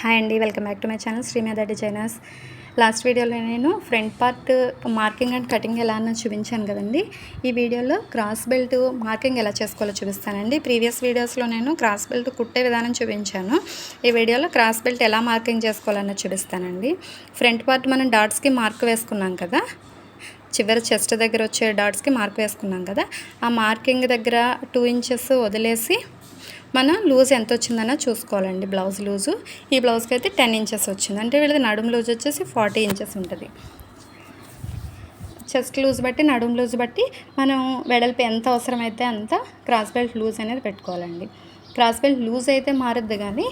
Hi అండి welcome back to my channel Srimedha designers. Last వీడియోలో నేను front part marking and cutting ఎలా అన్నది చూపించాను కదండి. ఈ వీడియోలో క్రాస్ బెల్ట్ మార్కింగ్ ఎలా చేసుకోవాలో చూపిస్తానండి. ప్రీవియస్ వీడియోస్లో నేను క్రాస్ బెల్ట్ కుట్టే విధానం చూపించాను. ఈ వీడియోలో క్రాస్ బెల్ట్ ఎలా మార్కింగ్ చేసుకోవాలన్నది చూపిస్తానండి. ఫ్రంట్ పార్ట్ మనం డాట్స్కి మార్క్ వేసుకున్నాం కదా. చివరి చెస్ట్ దగ్గర వచ్చే డాట్స్కి మార్క్ వేసుకున్నాం కదా. ఆ మార్కింగ్ దగ్గర టూ ఇంచెస్ వదిలేసి మన లూజ్ ఎంత వచ్చిందన్న చూసుకోవాలండి బ్లౌజ్ లూజు. ఈ బ్లౌజ్కి అయితే టెన్ ఇంచెస్ వచ్చింది. అంటే వీళ్ళది నడుము లూజ్ వచ్చేసి ఫార్టీ ఇంచెస్ ఉంటుంది. చెస్ట్ లూజ్ బట్టి నడుము లూజ్ బట్టి మనం వెడల్పు ఎంత అవసరమైతే అంత క్రాస్ బెల్ట్ లూజ్ అనేది పెట్టుకోవాలండి. క్రాస్ బెల్ట్ లూజ్ అయితే మారద్దు కానీ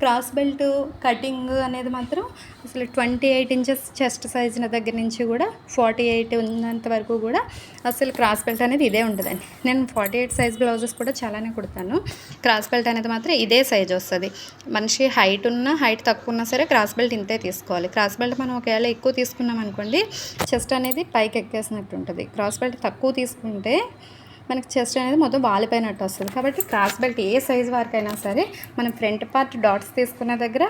క్రాస్ బెల్ట్ కటింగ్ అనేది మాత్రం అసలు ట్వంటీ ఎయిట్ ఇంచెస్ చెస్ట్ సైజున దగ్గర నుంచి కూడా ఫార్టీ ఎయిట్ ఉన్నంత వరకు కూడా అసలు క్రాస్ బెల్ట్ అనేది ఇదే ఉంటుందండి. నేను ఫార్టీ ఎయిట్ సైజ్ బ్లౌజెస్ కూడా చాలానే కుడతాను. క్రాస్ బెల్ట్ అనేది మాత్రం ఇదే సైజ్ వస్తుంది. మనిషి హైట్ ఉన్న హైట్ తక్కువ ఉన్నా సరే క్రాస్ బెల్ట్ ఇంతే తీసుకోవాలి. క్రాస్ బెల్ట్ మనం ఒకవేళ ఎక్కువ తీసుకున్నాం అనుకోండి చెస్ట్ అనేది పైకి ఎక్కేసినట్టు ఉంటుంది. క్రాస్ బెల్ట్ తక్కువ తీసుకుంటే మనకి చెస్ట్ అనేది మొత్తం వాలిపోయినట్టు వస్తుంది. కాబట్టి క్రాస్ బెల్ట్ ఏ సైజ్ వరకైనా సరే మనం ఫ్రంట్ పార్ట్ డాట్స్ తీసుకున్న దగ్గర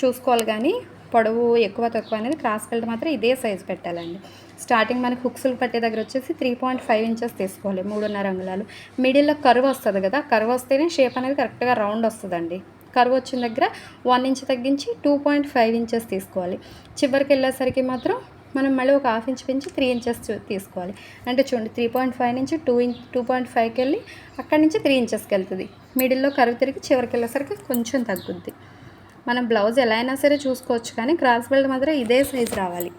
చూసుకోవాలి కానీ పొడవు ఎక్కువ తక్కువ అనేది క్రాస్ బెల్ట్ మాత్రం ఇదే సైజ్ పెట్టాలండి. స్టార్టింగ్ మనకి హుక్స్లు పట్టే దగ్గర వచ్చేసి త్రీ పాయింట్ ఫైవ్ ఇంచెస్ తీసుకోవాలి మూడున్నర అంగుళాలు. మిడిల్లో కరువు వస్తుంది కదా కరువు వస్తేనే షేప్ అనేది కరెక్ట్గా రౌండ్ వస్తుందండి. కరువు వచ్చిన దగ్గర వన్ ఇంచ్ తగ్గించి టూ పాయింట్ ఫైవ్ ఇంచెస్ తీసుకోవాలి. చివరికి వెళ్ళేసరికి మాత్రం మనం మళ్ళీ ఒక హాఫ్ ఇంచ్ పెంచి త్రీ ఇంచెస్ తీసుకోవాలి. అంటే చూడండి త్రీ పాయింట్ ఫైవ్ నుంచి టూ ఇంచ్ టూ పాయింట్ ఫైవ్కి వెళ్ళి అక్కడి నుంచి త్రీ ఇంచెస్కి వెళ్తుంది. మిడిల్లో కరువు తిరిగి చివరికి వెళ్ళేసరికి కొంచెం తగ్గుద్ది. మనం బ్లౌజ్ ఎలా అయినా సరే చూసుకోవచ్చు కానీ క్రాస్ బెల్ట్ మాత్రం ఇదే సైజ్ రావాలి.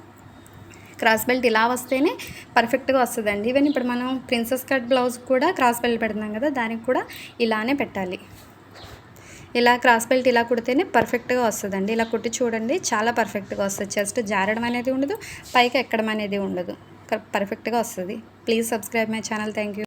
క్రాస్ బెల్ట్ ఇలా వస్తేనే పర్ఫెక్ట్గా వస్తుందండి. ఈవెన్ ఇప్పుడు మనం ప్రిన్సెస్ కట్ బ్లౌజ్ కూడా క్రాస్ బెల్ట్ పెడుతున్నాం కదా దానికి కూడా ఇలానే పెట్టాలి. ఇలా క్రాస్ బెల్ట్ ఇలా కుడితేనే పర్ఫెక్ట్గా వస్తుందండి. ఇలా కుట్టి చూడండి చాలా పర్ఫెక్ట్గా వస్తుంది. జస్ట్ జారడం అనేది ఉండదు పైకి ఎక్కడం అనేది ఉండదు. పర్ఫెక్ట్గా వస్తుంది. Please subscribe my channel thank you